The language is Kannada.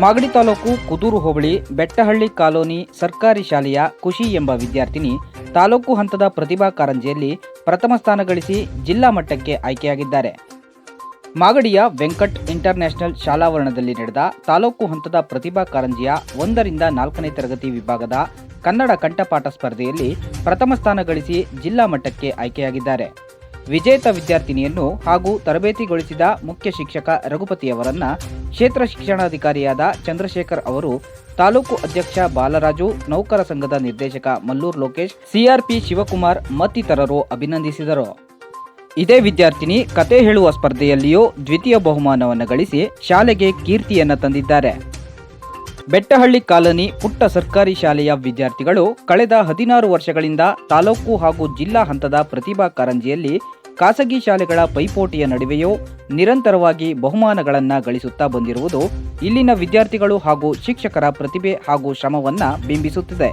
ಮಾಗಡಿ ತಾಲೂಕು ಕುದೂರು ಹೋಬಳಿ ಬೆಟ್ಟಹಳ್ಳಿ ಕಾಲೋನಿ ಸರ್ಕಾರಿ ಶಾಲೆಯ ಖುಷಿ ಎಂಬ ವಿದ್ಯಾರ್ಥಿನಿ ತಾಲೂಕು ಹಂತದ ಪ್ರತಿಭಾ ಕಾರಂಜಿಯಲ್ಲಿ ಪ್ರಥಮ ಸ್ಥಾನ ಗಳಿಸಿ ಜಿಲ್ಲಾ ಮಟ್ಟಕ್ಕೆ ಆಯ್ಕೆಯಾಗಿದ್ದಾರೆ. ಮಾಗಡಿಯ ವೆಂಕಟ್ ಇಂಟರ್ನ್ಯಾಷನಲ್ ಶಾಲಾವರಣದಲ್ಲಿ ನಡೆದ ತಾಲೂಕು ಹಂತದ ಪ್ರತಿಭಾ ಕಾರಂಜಿಯ ಒಂದರಿಂದ ನಾಲ್ಕನೇ ತರಗತಿ ವಿಭಾಗದ ಕನ್ನಡ ಕಂಠಪಾಠ ಸ್ಪರ್ಧೆಯಲ್ಲಿ ಪ್ರಥಮ ಸ್ಥಾನ ಗಳಿಸಿ ಜಿಲ್ಲಾ ಮಟ್ಟಕ್ಕೆ ಆಯ್ಕೆಯಾಗಿದ್ದಾರೆ. ವಿಜೇತ ವಿದ್ಯಾರ್ಥಿನಿಯನ್ನು ಹಾಗೂ ತರಬೇತಿಗೊಳಿಸಿದ ಮುಖ್ಯ ಶಿಕ್ಷಕ ರಘುಪತಿಯವರನ್ನ ಕ್ಷೇತ್ರ ಶಿಕ್ಷಣಾಧಿಕಾರಿಯಾದ ಚಂದ್ರಶೇಖರ್ ಅವರು ತಾಲೂಕು ಅಧ್ಯಕ್ಷ ಬಾಲರಾಜು, ನೌಕರ ಸಂಘದ ನಿರ್ದೇಶಕ ಮಲ್ಲೂರ್ ಲೋಕೇಶ್, ಸಿಆರ್ಪಿ ಶಿವಕುಮಾರ್ ಮತ್ತಿತರರು ಅಭಿನಂದಿಸಿದರು. ಇದೇ ವಿದ್ಯಾರ್ಥಿನಿ ಕತೆ ಹೇಳುವ ಸ್ಪರ್ಧೆಯಲ್ಲಿಯೂ ದ್ವಿತೀಯ ಬಹುಮಾನವನ್ನು ಗಳಿಸಿ ಶಾಲೆಗೆ ಕೀರ್ತಿಯನ್ನು ತಂದಿದ್ದಾರೆ. ಬೆಟ್ಟಹಳ್ಳಿ ಕಾಲನಿ ಪುಟ್ಟ ಸರ್ಕಾರಿ ಶಾಲೆಯ ವಿದ್ಯಾರ್ಥಿಗಳು ಕಳೆದ ಹದಿನಾರು ವರ್ಷಗಳಿಂದ ತಾಲೂಕು ಹಾಗೂ ಜಿಲ್ಲಾ ಹಂತದ ಪ್ರತಿಭಾ ಕಾರಂಜಿಯಲ್ಲಿ ಖಾಸಗಿ ಶಾಲೆಗಳ ಪೈಪೋಟಿಯ ನಡುವೆಯೂ ನಿರಂತರವಾಗಿ ಬಹುಮಾನಗಳನ್ನು ಗಳಿಸುತ್ತಾ ಬಂದಿರುವುದು ಇಲ್ಲಿನ ವಿದ್ಯಾರ್ಥಿಗಳು ಹಾಗೂ ಶಿಕ್ಷಕರ ಪ್ರತಿಭೆ ಹಾಗೂ ಶ್ರಮವನ್ನು ಬಿಂಬಿಸುತ್ತಿದೆ.